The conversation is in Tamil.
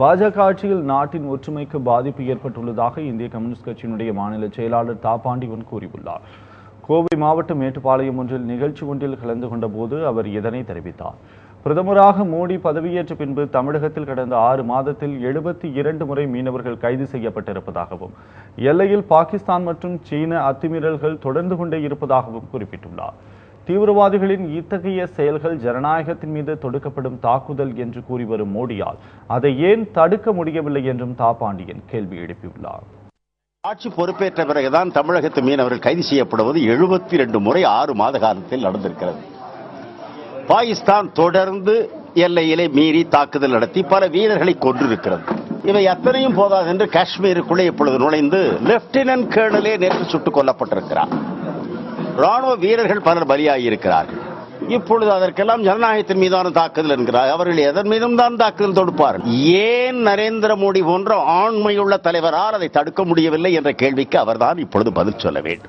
பாஜக ஆட்சியில் நாட்டின் ஒற்றுமைக்கு பாதிப்பு ஏற்பட்டுள்ளதாக இந்திய கம்யூனிஸ்ட் கட்சியினுடைய மாநில செயலாளர் தாப்பாண்டியன் கூறியுள்ளார். கோவை மாவட்டம் மேட்டுப்பாளையம் ஒன்றில் நிகழ்ச்சி ஒன்றில் கலந்து கொண்ட போது அவர் இதனை தெரிவித்தார். பிரதமராக மோடி பதவியேற்ற பின்பு தமிழகத்தில் கடந்த ஆறு மாதத்தில் எழுபத்தி இரண்டு முறை மீனவர்கள் கைது செய்யப்பட்டிருப்பதாகவும் எல்லையில் பாகிஸ்தான் மற்றும் சீன அத்துமீறல்கள் தொடர்ந்து கொண்டே இருப்பதாகவும் குறிப்பிட்டுள்ளார். தீவிரவாதிகளின் இத்தகைய செயல்கள் ஜனநாயகத்தின் மீது தொடுக்கப்படும் தாக்குதல் என்று கூறி வரும் மோடியால் அதை ஏன் தடுக்க முடியவில்லை என்றும் தாபாண்டியன் கேள்வி எழுப்பியுள்ளார். ஆட்சி பொறுப்பேற்ற பிறகுதான் தமிழகத்து மீனவர்கள் கைது செய்யப்படுவது எழுபத்தி ரெண்டு முறை ஆறு மாத காலத்தில் நடந்திருக்கிறது. பாகிஸ்தான் தொடர்ந்து எல்லையிலே மீறி தாக்குதல் நடத்தி பல வீரர்களை கொன்றிருக்கிறது. இவை அத்தனையும் போதாது என்று காஷ்மீருக்குள்ளே இப்பொழுது நுழைந்து லெப்டினன்ட் கேர்னலே நேற்று சுட்டுக் கொல்லப்பட்டிருக்கிறார். ராணுவ வீரர்கள் பலர் பலியாகி இருக்கிறார்கள் இப்பொழுது அதற்கெல்லாம் ஜனநாயகத்தின் மீதான தாக்குதல் என்கிறார். அவர்கள் எதன் மீதும் தான் தாக்குதல் தொடுப்பார் ஏன் நரேந்திர மோடி போன்ற ஆண்மையுள்ள தலைவரால் அதை தடுக்க முடியவில்லை என்ற கேள்விக்கு அவர்தான் இப்பொழுது பதில் சொல்ல வேண்டும்.